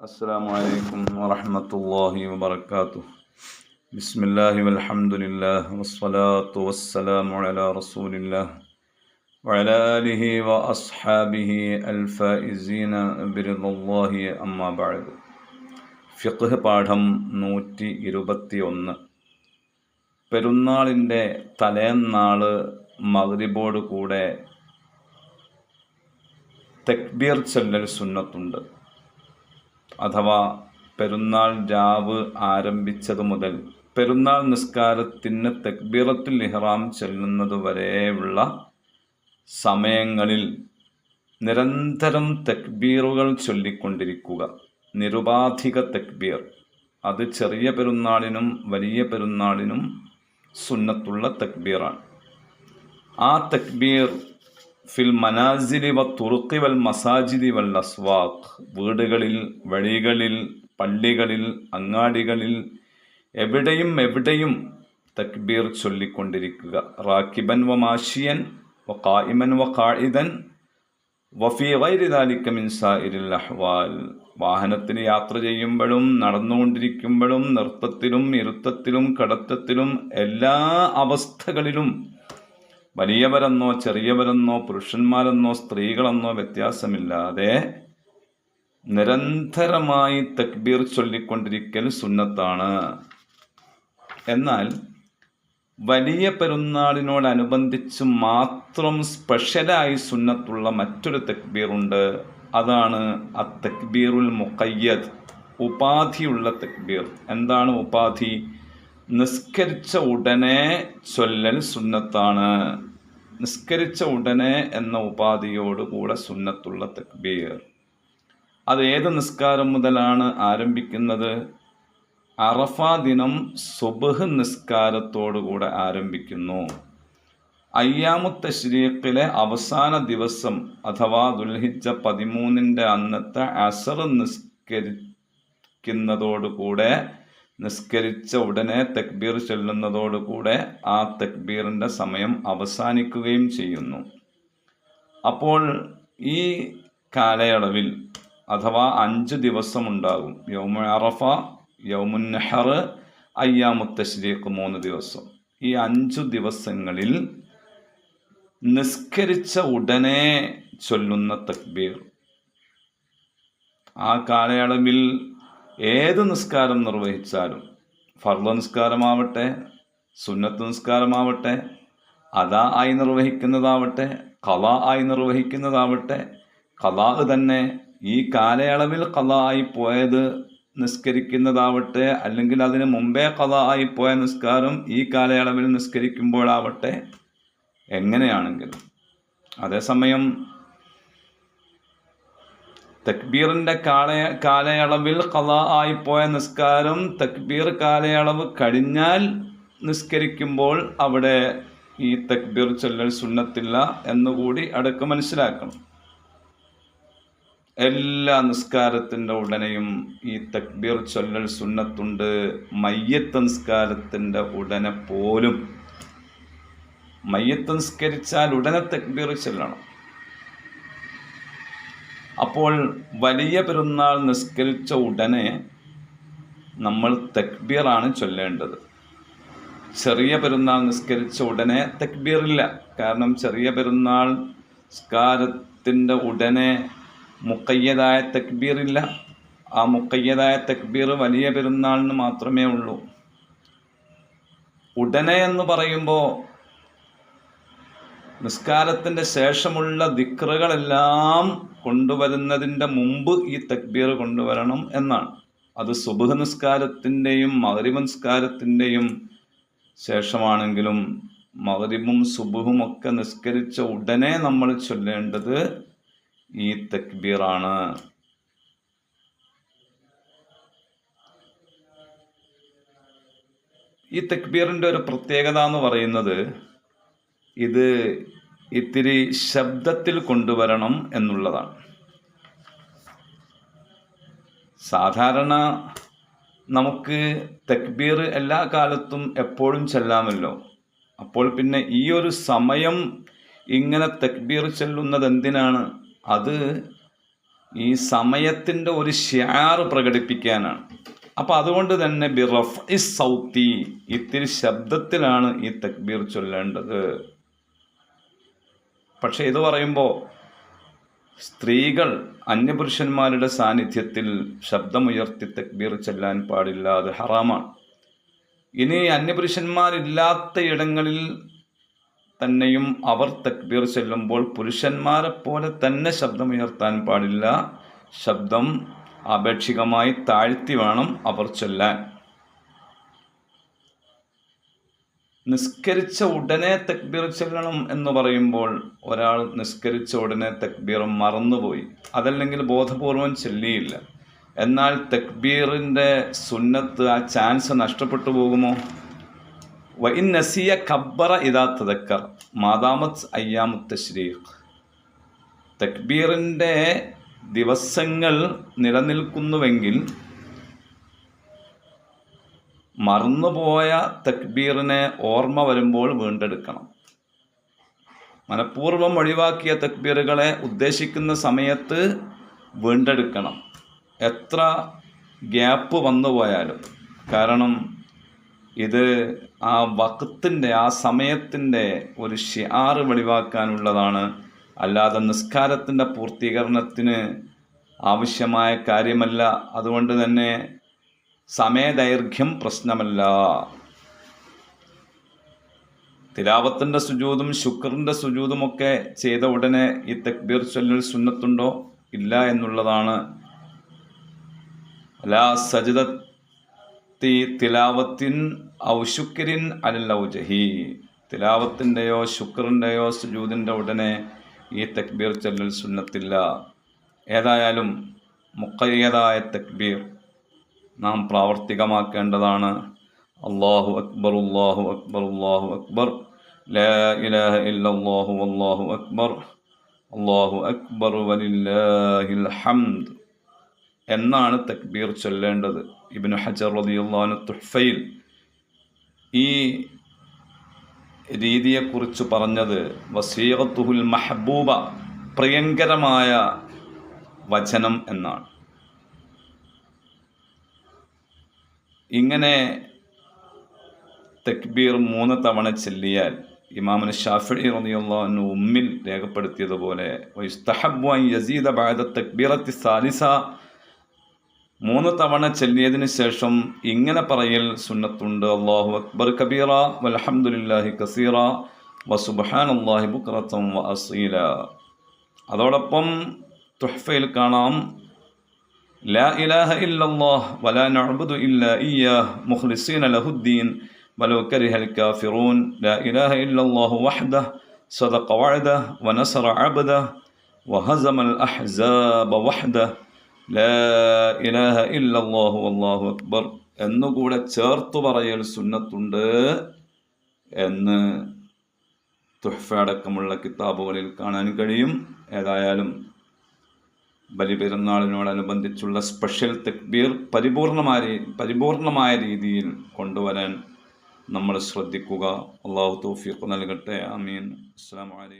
السلام عليكم ورحمة الله وبركاته بسم الله والحمد لله والصلاة والسلام على رسول الله وعلى آله وأصحابه الفائزين برضا الله أما بعد ഫിഖ് പാഠം നൂറ്റി ഇരുപത്തി ഒന്ന് പെരുന്നാളിൻ്റെ തലേന്നാള് മഗ്രിബോട് കൂടെ തെക്ബീർ ചൊല്ലൽ സുന്നത്തുണ്ട് അഥവാ പെരുന്നാൾ രാവ് ആരംഭിച്ചതു മുതൽ പെരുന്നാൾ നിസ്കാരത്തിന് തെക്ബീറത്തുൽ ഇഹ്റാം ചെല്ലുന്നത് വരെയുള്ള സമയങ്ങളിൽ നിരന്തരം തെക്ബീറുകൾ ചൊല്ലിക്കൊണ്ടിരിക്കുക. നിരുപാധിക തെക്ബീർ. അത് ചെറിയ പെരുന്നാളിനും വലിയ പെരുന്നാളിനും സുന്നത്തുള്ള തെക്ബീറാണ്. ആ തക്ബീർ ഫിൽ മനാസിലി വ തുറുക്കി വൽ മസാജിദി വൽ അസ്വാഖ്. വീടുകളിൽ വഴികളിൽ പള്ളികളിൽ അങ്ങാടികളിൽ എവിടെയും എവിടെയും തക്ബീർ ചൊല്ലിക്കൊണ്ടിരിക്കുക. റാക്കിബൻ വ മാഷിയൻ വ കായിമൻ വ കായിദൻ വഫി ഗൈരി ദാലിക മിൻ സായിരിൽ അഹ്വാൽ. വാഹനത്തിന് യാത്ര ചെയ്യുമ്പോഴും നടന്നുകൊണ്ടിരിക്കുമ്പോഴും നൃത്തത്തിലും ഇരുത്തത്തിലും കടത്തത്തിലും എല്ലാ അവസ്ഥകളിലും വലിയവരെന്നോ ചെറിയവരെന്നോ പുരുഷന്മാരെന്നോ സ്ത്രീകളെന്നോ വ്യത്യാസമില്ലാതെ നിരന്തരമായി തക്ബീർ ചൊല്ലിക്കൊണ്ടിരിക്കൽ സുന്നത്താണ്. എന്നാൽ വലിയ പെരുന്നാളിനോടനുബന്ധിച്ച് മാത്രം സ്പെഷ്യലായി സുന്നത്തുള്ള മറ്റൊരു തക്ബീറുണ്ട്. അതാണ് അ തക്ബീറുൽ മുഖയ്യദ് ഉപാധിയുള്ള തക്ബീർ. എന്താണ് ഉപാധി? നിസ്കരിച്ച ഉടനെ ചൊല്ലൽ സുന്നത്താണ്. നിസ്കരിച്ച ഉടനെ എന്ന ഉപാധിയോട് കൂടെ സുന്നത്തുള്ള തക്ബീർ. അത് ഏത് നിസ്കാരം മുതലാണ് ആരംഭിക്കുന്നത്? അറഫ ദിനം സുബഹ് നിസ്കാരത്തോടുകൂടെ ആരംഭിക്കുന്നു. അയ്യാമുത്ത തശ്രീഖിലെ അവസാന ദിവസം അഥവാ ദുൽഹിജ പതിമൂന്നിന്റെ അന്നത്തെ അസർ നിസ്കരിക്കുന്നതോടുകൂടെ നിസ്കരിച്ച ഉടനെ തക്ബീർ ചൊല്ലുന്നതോടുകൂടെ ആ തക്ബീറിന്റെ സമയം അവസാനിക്കുകയും ചെയ്യുന്നു. അപ്പോൾ ഈ കാലയളവിൽ അഥവാ അഞ്ച് ദിവസമുണ്ടാകും. യൗമ അറഫ യൗമുൻ നെഹർ അയ്യാമുത്തശ്രീക്ക് മൂന്ന് ദിവസം. ഈ അഞ്ചു ദിവസങ്ങളിൽ നിസ്കരിച്ച ഉടനെ ചൊല്ലുന്ന തക്ബീർ. ആ കാലയളവിൽ ഏത് നിസ്കാരം നിർവഹിച്ചാലും ഫർദ നിസ്കാരമാവട്ടെ സുന്നത്ത് നിസ്കാരമാവട്ടെ അതാ ആയി നിർവഹിക്കുന്നതാവട്ടെ കല ആയി നിർവഹിക്കുന്നതാവട്ടെ കലാഹ് തന്നെ ഈ കാലയളവിൽ കല ആയി പോയത് നിസ്കരിക്കുന്നതാവട്ടെ അല്ലെങ്കിൽ അതിന് മുമ്പേ കല ആയി പോയ നിസ്കാരം ഈ കാലയളവിൽ നിസ്കരിക്കുമ്പോഴാവട്ടെ എങ്ങനെയാണെങ്കിലും. അതേസമയം തക്ബീറിന്റെ കാലയ കാലയളവിൽ കല ആയിപ്പോയ നിസ്കാരം തക്ബീർ കാലയളവ് കഴിഞ്ഞാൽ നിസ്കരിക്കുമ്പോൾ അവിടെ ഈ തക്ബീർ ചൊല്ലൽ സുന്നത്തില്ല എന്നുകൂടി അടുക്ക് മനസ്സിലാക്കണം. എല്ലാ നിസ്കാരത്തിന്റെ ഉടനെയും ഈ തക്ബീർ ചൊല്ലൽ സുന്നത്തുണ്ട്. മയ്യത്ത് നിസ്കാരത്തിന്റെ ഉടനെ പോലും. മയ്യത്ത് നിസ്കരിച്ചാൽ ഉടനെ തക്ബീർ ചൊല്ലണം. അപ്പോൾ വലിയ പെരുന്നാൾ നിസ്കരിച്ച ഉടനെ നമ്മൾ തക്ബീറാണ് ചൊല്ലേണ്ടത്. ചെറിയ പെരുന്നാൾ നിസ്കരിച്ച ഉടനെ തക്ബീറില്ല. കാരണം ചെറിയ പെരുന്നാൾ നിസ്കാരത്തിന്റെ ഉടനെ മുക്കയ്യതായ തക്ബീറില്ല. ആ മുക്കയ്യതായ തക്ബീർ വലിയ പെരുന്നാളിന് മാത്രമേ ഉള്ളൂ. ഉടനെ എന്ന് പറയുമ്പോൾ നിസ്കാരത്തിന്റെ ശേഷമുള്ള ദിക്റുകളെല്ലാം കൊണ്ടുവരുന്നതിന്റെ മുമ്പ് ഈ തക്ബീർ കൊണ്ടുവരണം എന്നാണ്. അത് സുബഹ് നിസ്കാരത്തിന്റെയും മകരിബ് നിസ്കാരത്തിന്റെയും ശേഷമാണെങ്കിലും മകരിബും സുബഹും ഒക്കെ നിസ്കരിച്ച ഉടനെ നമ്മൾ ചൊല്ലേണ്ടത് ഈ തക്ബീറാണ്. ഈ തക്ബീറിന്റെ ഒരു പ്രത്യേകത എന്ന് പറയുന്നത് ഇത് ഇത്തിരി ശബ്ദത്തിൽ കൊണ്ടുവരണം എന്നുള്ളതാണ്. സാധാരണ നമുക്ക് തക്ബീർ എല്ലാ കാലത്തും എപ്പോഴും ചെല്ലാമല്ലോ. അപ്പോൾ പിന്നെ ഈ ഒരു സമയം ഇങ്ങനെ തക്ബീർ ചെല്ലുന്നത് എന്തിനാണ്? അത് ഈ സമയത്തിന്റെ ഒരു ഷ്യാർ പ്രകടിപ്പിക്കാനാണ്. അപ്പോൾ അതുകൊണ്ട് തന്നെ ബിറഫ് ഇസ് സൗത്തി ഇത്തിരി ശബ്ദത്തിലാണ് ഈ തക്ബീർ ചൊല്ലേണ്ടത്. പക്ഷെ ഇത് പറയുമ്പോൾ സ്ത്രീകൾ അന്യപുരുഷന്മാരുടെ സാന്നിധ്യത്തിൽ ശബ്ദമുയർത്തി തക്ബീർ ചെല്ലാൻ പാടില്ല അത് ഹറാമാണ്. ഇനി അന്യപുരുഷന്മാരില്ലാത്ത ഇടങ്ങളിൽ തന്നെയും അവർ തക്ബീർ ചെല്ലുമ്പോൾ പുരുഷന്മാരെ പോലെ തന്നെ ശബ്ദമുയർത്താൻ പാടില്ല. ശബ്ദം ആപേക്ഷികമായി താഴ്ത്തി വേണം അവർ ചൊല്ലാൻ. നിസ്കരിച്ച ഉടനെ തക്ബീർ ചെല്ലണം എന്ന് പറയുമ്പോൾ ഒരാൾ നിസ്കരിച്ച ഉടനെ തക്ബീർ മറന്നുപോയി. അതല്ലെങ്കിൽ ബോധപൂർവം ചെല്ലിയില്ല. എന്നാൽ തക്ബീറിന്റെ സുന്നത്ത് ആ ചാൻസ് നഷ്ടപ്പെട്ടു പോകുമോ? വൈ നസിയ കബ്ബറ ഇതാ തദക്കർ. മാതാമത്ത് അയ്യാമുത്ത ശ്രീഖ് തക്ബീറിന്റെ ദിവസങ്ങൾ നിലനിൽക്കുന്നുവെങ്കിൽ മറന്നുപോയ തക്ബീറിനെ ഓർമ്മ വരുമ്പോൾ വീണ്ടെടുക്കണം. മനഃപൂർവം ഒഴിവാക്കിയ തക്ബീറുകളെ ഉദ്ദേശിക്കുന്ന സമയത്ത് വീണ്ടെടുക്കണം. എത്ര ഗ്യാപ്പ് വന്നു പോയാലും കാരണം ഇത് ആ വക്കത്തിന്റെ ആ സമയത്തിന്റെ ഒരു ഷിയാറ് വെളിവാക്കാനുള്ളതാണ്. അല്ലാതെ നിസ്കാരത്തിന്റെ പൂർത്തീകരണത്തിന് ആവശ്യമായ കാര്യമല്ല. അതുകൊണ്ട് തന്നെ സമയദൈർഘ്യം പ്രശ്നമല്ല. തിലാവത്തിന്റെ സുജൂതും ശുക്രന്റെ സുജൂതുമൊക്കെ ചെയ്ത ഉടനെ ഈ തക്ബീർ ചൊല്ലൽ സുന്നത്തുണ്ടോ? ഇല്ല എന്നുള്ളതാണ്. ലാ സജിദത്തി തിലാവത്തിൻ ഔ ശുക്രിൻ ഔജഹി തിലാവത്തിന്റെയോ ശുക്രന്റെയോ സുജൂതിന്റെ ഉടനെ ഈ തക്ബീർ ചൊല്ലൽ സുന്നത്തില്ല. ഏതായാലും മുക്കയ്യതായ തക്ബീർ നാം പ്രാവർത്തികമാക്കേണ്ടതാണ്. അള്ളാഹു അക്ബർ അള്ളാഹു അക്ബർ അള്ളാഹു അക്ബർ. ഇല്ലല്ലാഹു അല്ലാഹു അക്ബർ. അള്ളാഹു അക്ബർ വലില്ലാഹിൽ ഹംദ് എന്നാണ് തക്ബീർ ചൊല്ലേണ്ടത്. ഇബിന് ഹജർ റളിയല്ലാഹു തുഹ്ഫയിൽ ഈ രീതിയെക്കുറിച്ച് പറഞ്ഞത് വസീറത്തുഹുൽ മഹബൂബ പ്രിയങ്കരമായ വചനം എന്നാണ്. ഇങ്ങനെ തെക്ബീർ മൂന്ന് തവണ ചെല്ലിയാൽ ഇമാമൻ ഷാഫി റളിയല്ലാഹു ഉമ്മിൽ രേഖപ്പെടുത്തിയതുപോലെ യസീദ ബഅദ തക്ബീറത്തി സാലിസ മൂന്ന് തവണ ചെല്ലിയതിന് ശേഷം ഇങ്ങനെ പറയൽ സുന്നത്തുണ്ട്. അള്ളാഹു അക്ബർ കബീറ വലഹമുല്ലാഹി കസീറ വസുബാൻ അള്ളാഹി ബുക്രത്തം വ അസീല. അതോടൊപ്പം തുഹഫയിൽ കാണാം لا إله إلا الله ولا نعبد إلا إياه مخلصين له الدين ولو كره الكافرون لا إله إلا الله وحده صدق وعده ونصر عبده وهزم الأحزاب وحده ലാ ഇലാഹ ഇല്ലല്ലാഹു അല്ലാഹു അക്ബർ എന്നുകൂടെ ചേർത്ത് പറയൽ സുന്നത്തുണ്ട് എന്ന് തുഹ്ഫ അടക്കമുള്ള കിതാബുകളിൽ കാണാൻ കഴിയും ഏതായാലും ബലിപെരുന്നാളിനോടനുബന്ധിച്ചുള്ള സ്പെഷ്യൽ തെക്ബീർ പരിപൂർണമായ പരിപൂർണമായ രീതിയിൽ കൊണ്ടുവരാൻ നമ്മൾ ശ്രദ്ധിക്കുക. അള്ളാഹു തൗഫീഖ് നൽകട്ടെ. അമീൻ അസ്സാം വലൈക്കും